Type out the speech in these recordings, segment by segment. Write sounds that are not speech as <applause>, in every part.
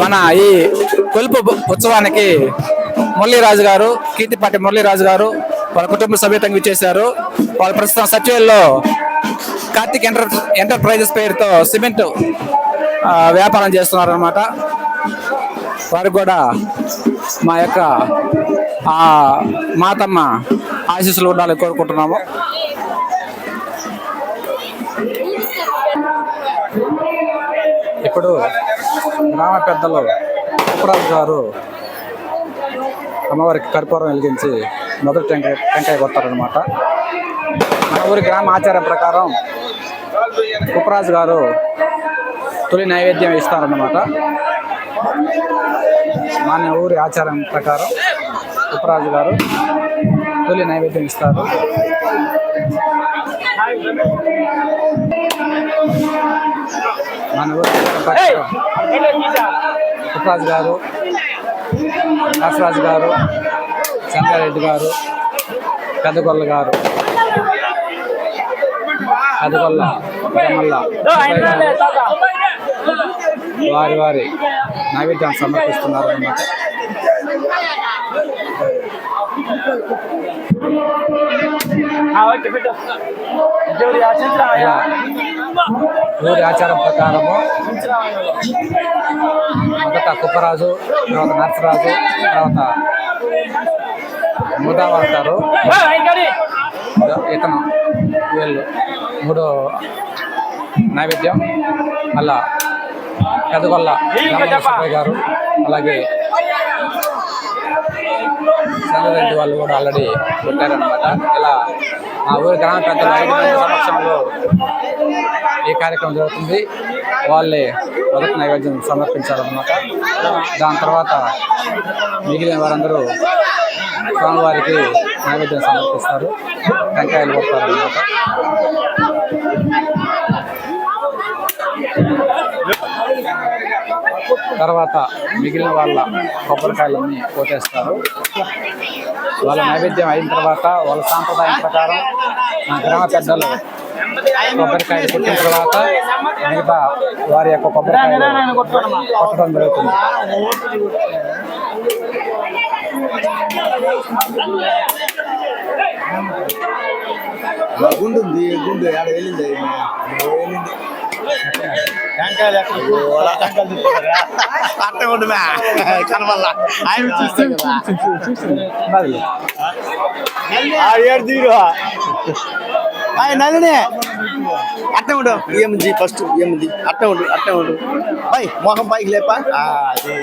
మన ఈ కొలుపు ఉత్సవానికి మురళీరాజు గారు కీర్తిపాటి మురళీరాజు గారు వాళ్ళ కుటుంబ సమేతంగా ఇచ్చేశారు వాళ్ళు ప్రస్తుతం సచివాలయంలో కార్తిక్ ఎంటర్ ఎంటర్ప్రైజెస్ పేరుతో సిమెంట్ వ్యాపారం చేస్తున్నారు అనమాట వారికి కూడా మా యొక్క మాతమ్మ ఆశీస్సులు ఉండాలని కోరుకుంటున్నాము. ఇప్పుడు గ్రామ పెద్దలు ఉప్పరాజు గారు అమ్మవారికి కర్పూరం వెలిగించి మొదటి టెంకాయ టెంకాయ కొడతారనమాట మన ఊరి గ్రామ ఆచారం ప్రకారం ఉప్పరాజు గారు తొలి నైవేద్యం ఇస్తారన్నమాట. మన ఊరి ఆచారం ప్రకారం ఉప్పరాజు గారు తొలి నైవేద్యం ఇస్తారు. ఉప్పరాజు గారు నరసరాజు గారు చంద్రారెడ్డి గారు పెద్దగొల్ల గారు పెద్దగొల్ల వారి వారి నైవేద్యాన్ని సమర్పిస్తున్నారు అన్నమాట ఇలా ఊరి ఆచారం ప్రకారము మొదట కుప్పరాజు తర్వాత నర్సరాజు తర్వాత ముదా వాడతారు ఇతను వీళ్ళు మూడో నైవేద్యం మళ్ళా పెదగొల్ల గారు అలాగే సంగారెడ్డి వాళ్ళు కూడా ఆల్రెడీ పెట్టారనమాట ఇలా ఆ ఊరి గ్రామ పెద్దల ఐదు మంది సమక్షంలో ఈ కార్యక్రమం జరుగుతుంది. వాళ్ళే మొదటి నైవేద్యం సమర్పించాలన్నమాట దాని తర్వాత మిగిలిన వారందరూ స్వామివారికి నైవేద్యం సమర్పిస్తారు. టెంకాయలు కొడతారు అన్నమాట తర్వాత మిగిలిన వాళ్ళ కొబ్బరికాయలన్నీ కోటేస్తారు వాళ్ళ నైవేద్యం అయిన తర్వాత వాళ్ళ సాంప్రదాయం ప్రకారం మా గ్రామ పెద్దలు కొబ్బరికాయలు కొట్టిన తర్వాత మిగతా వారి యొక్క కొబ్బరికాయలు కొట్టడం జరుగుతుంది. గుండు ఉంది గుండు ఆడ వెళ్ళింది? వెళ్ళింది? అట్ట ఉండమే కనవల్ల ఆయన చూస్తే ఏడు తీరు. ఆయన నల్లనే. అట్ట ఉండు ఏముంది ఫస్ట్ ఏముంది అట్ట ఉండు అట్ట ఉండు పై మొహం పైకి లేపా. అది.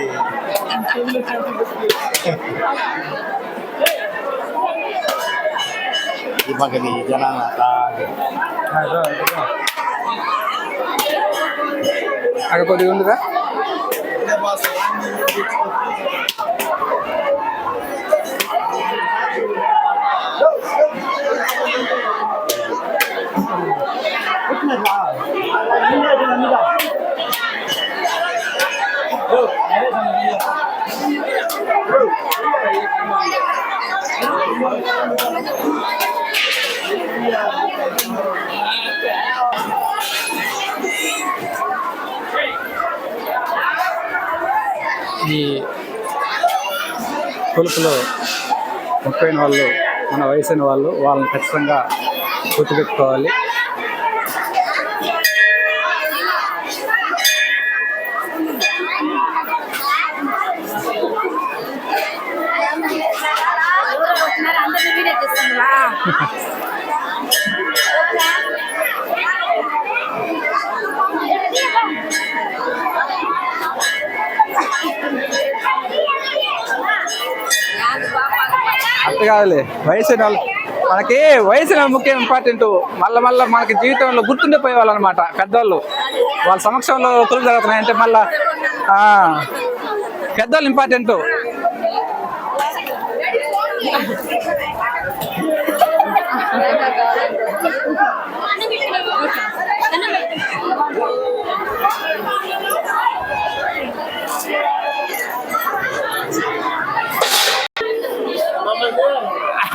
ఈ పక్కది జనాలు అక్కడ కొద్దిగా ఉందిగా ఈ కొలుపులో ముప్పైన వాళ్ళు మన వయసైన వాళ్ళు వాళ్ళని ఖచ్చితంగా గుర్తుపెట్టుకోవాలి. చేస్తున్నా <laughs> అంతే కాదులే వయసు మనకి వయసు ముఖ్యం ఇంపార్టెంట్. మళ్ళీ మళ్ళీ మనకి జీవితంలో గుర్తుండిపోయే వాళ్ళు అనమాట పెద్దవాళ్ళు వాళ్ళ సమక్షంలో కొలుపు జరుగుతున్నాయి అంటే మళ్ళా పెద్దవాళ్ళు ఇంపార్టెంట్.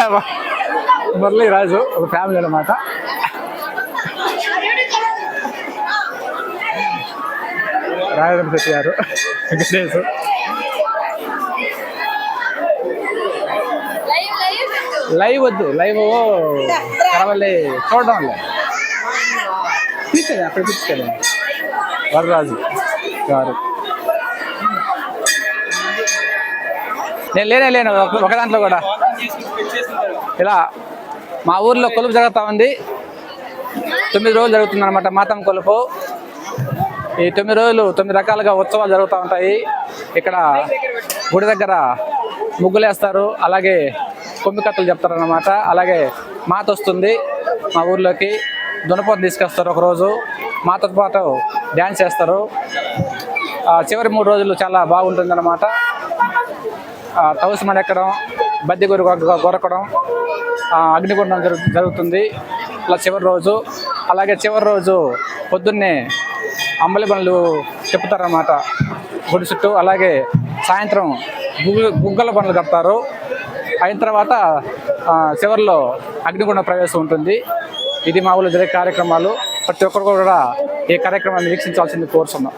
<laughs> మురళీ రాజు ఒక ఫ్యామిలీ అనమాట రాఘవేంద్ర శెట్టి గారు గణేష్ లైవ్ వద్దు లైవ్ కరవల్లి చూడడం లే తీసుకెళ్ళి అక్కడ తీసుకెళ్ళి వరరాజు గారు. నేను లేనే లేను ఒక దాంట్లో కూడా. ఇలా మా ఊర్లో కొలుపు జరుగుతూ ఉంది. తొమ్మిది రోజులు జరుగుతుంది అనమాట మాతం కొలుపు. ఈ తొమ్మిది రోజులు తొమ్మిది రకాలుగా ఉత్సవాలు జరుగుతూ ఉంటాయి. ఇక్కడ గుడి దగ్గర ముగ్గులు వేస్తారు అలాగే కొమ్మికత్తలు చెప్తారు చెప్తారనమాట అలాగే మాత వస్తుంది మా ఊర్లోకి. దునపోత తీసుకొస్తారు ఒకరోజు. మాతో పాటు డ్యాన్స్ చేస్తారు. ఆ, చివరి మూడు రోజులు చాలా బాగుంటుంది అనమాట తవసిమని బద్దె గురి గొరకడం అగ్నిగుండం జరుగు జరుగుతుంది. ఇలా చివరి రోజు అలాగే చివరి రోజు పొద్దున్నే అంబలి బండ్లు తిప్పుతారన్నమాట. గుడి చుట్టూ అలాగే సాయంత్రం గుగ్గల బండ్లు కడతారు. అయిన తర్వాత చివరిలో అగ్నిగుండ ప్రవేశం ఉంటుంది. ఇది మా ఊళ్ళో జరిగే కార్యక్రమాలు. ప్రతి ఒక్కరు కూడా ఈ కార్యక్రమాన్ని వీక్షించాల్సింది కోరుతున్నాం